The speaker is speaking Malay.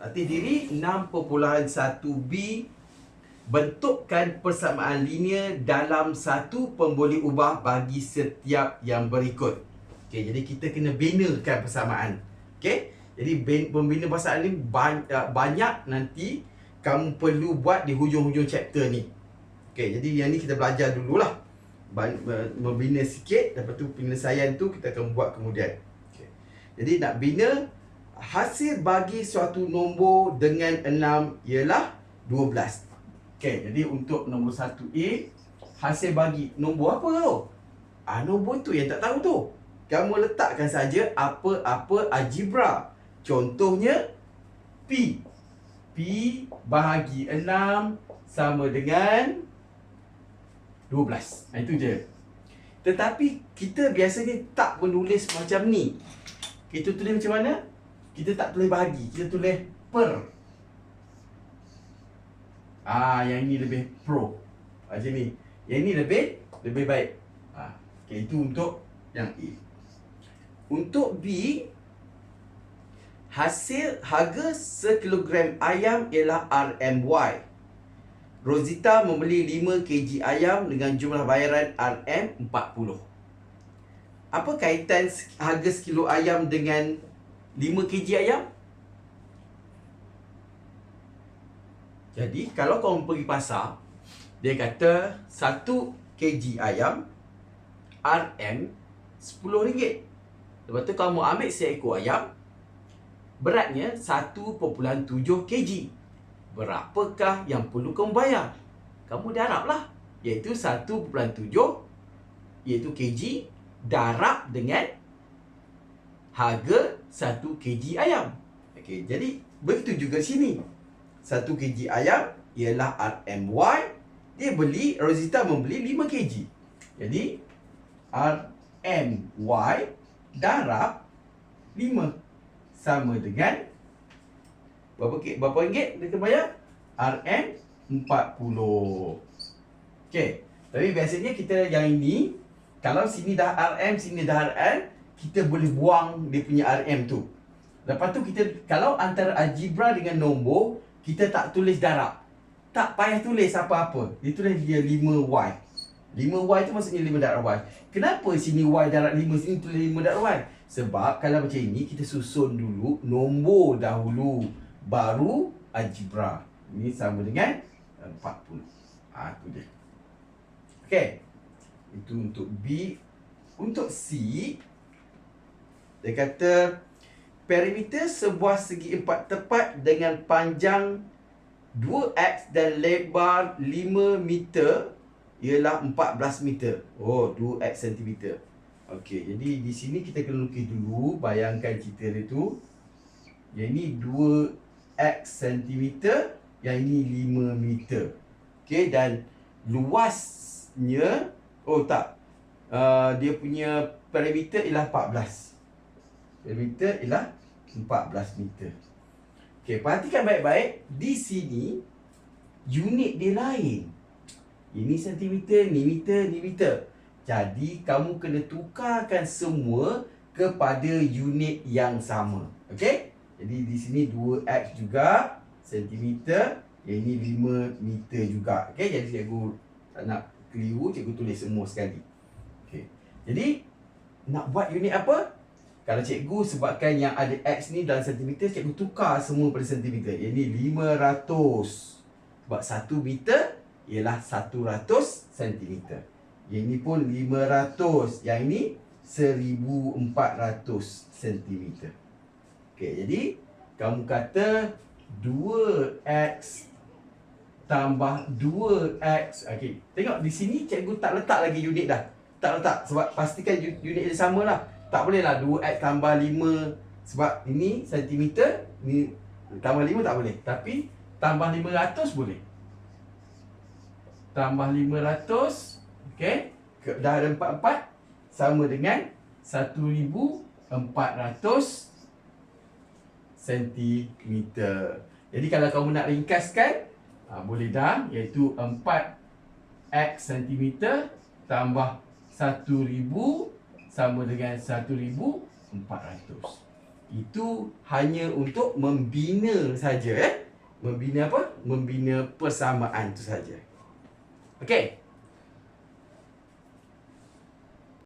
Latih diri 6.1b bentukkan persamaan linear dalam satu pemboleh ubah bagi setiap yang berikut. Okey, jadi kita kena binakan persamaan. Okey? Jadi pembina persamaan ni banyak nanti kamu perlu buat di hujung-hujung chapter ni. Okey, jadi yang ni kita belajar dululah. Membina sikit, lepas tu penyelesaian tu kita akan buat kemudian. Okey. Jadi nak bina hasil bagi suatu nombor dengan 6 ialah 12. Okey, jadi untuk nombor 1A hasil bagi nombor apa tu? Ah nombor tu yang tak tahu tu. Kamu letakkan saja apa-apa algebra. Contohnya P. P bahagi 6 sama dengan 12. Nah, itu je. Tetapi kita biasanya tak menulis macam ni. Kita tulis macam mana? Kita tak tulis bahagi, kita tulis per. Ah, yang ini lebih pro. Macam ni. Yang ini lebih lebih baik. Ah, okay, itu untuk yang A. Untuk B, hasil harga sekilogram ayam ialah RMY. Rosita membeli 5 kg ayam dengan jumlah bayaran RM40. Apa kaitan harga sekilo ayam dengan 5 kg ayam? Jadi kalau kau pergi pasar Dia kata 1 kg ayam RM RM10 Lepas tu kamu ambil seekor ayam Beratnya 1.7 kg Berapakah yang perlu kamu bayar? Kamu darab lah Iaitu 1.7 Iaitu kg Darab dengan Harga 1 kg ayam. Okey, Jadi begitu juga sini. 1 kg ayam ialah RMY dia beli Rosita membeli 5 kg. Jadi RMY darab 5 sama dengan berapa berapa ringgit dia bayar? RM 40 okey tapi biasanya kita yang ini kalau sini dah RM sini dah RM kita boleh buang dia punya RM tu lepas tu kita kalau antara algebra dengan nombor kita tak tulis darab. Tak payah tulis apa-apa. Dia tulis dia 5Y. 5Y tu maksudnya 5 darab Y. Kenapa sini Y darab 5, sini tulis 5 darab Y? Sebab kalau macam ini, kita susun dulu nombor dahulu. Baru algebra. Ini sama dengan 40. Ha, tu dia. Okay. Itu untuk B. Untuk C, dia kata perimeter sebuah segi empat tepat dengan panjang 2x dan lebar 5 meter ialah 14 meter. Oh, 2x cm. Okey, jadi di sini kita kena lukis dulu, bayangkan cerita dia tu. Yang ini 2x cm, yang ini 5 meter. Okey, dan luasnya oh tak. Uh, dia punya perimeter ialah 14. Perimeter ialah 14 meter. Okey, perhatikan baik-baik. Di sini, unit dia lain. Ini sentimeter, ni meter, ni meter. Jadi, kamu kena tukarkan semua kepada unit yang sama. Okey? Jadi, di sini 2X juga. Sentimeter. Yang ini 5 meter juga. Okey? Jadi, cikgu tak nak keliru. Cikgu tulis semua sekali. Okey. Jadi, nak buat unit apa? Kalau cikgu sebabkan yang ada X ni dalam sentimeter, cikgu tukar semua pada sentimeter. Yang ni 500. Sebab 1 meter ialah 100 sentimeter. Yang ni pun 500. Yang ni 1400 sentimeter. Okey, jadi kamu kata 2X tambah 2X. Okey, tengok di sini cikgu tak letak lagi unit dah. Tak letak sebab pastikan unit dia sama lah. Tak boleh lah 2x tambah 5 Sebab ini sentimeter ni Tambah 5 tak boleh. Tapi tambah 500 boleh. Tambah 500 Okay Dah ada 4-4 Sama dengan 1400 Sentimeter. Jadi kalau kamu nak ringkaskan ha, Boleh dah Iaitu 4x sentimeter Tambah 1000 sama dengan 1400. Itu hanya untuk membina saja eh. Membina apa? Membina persamaan tu saja. Okey.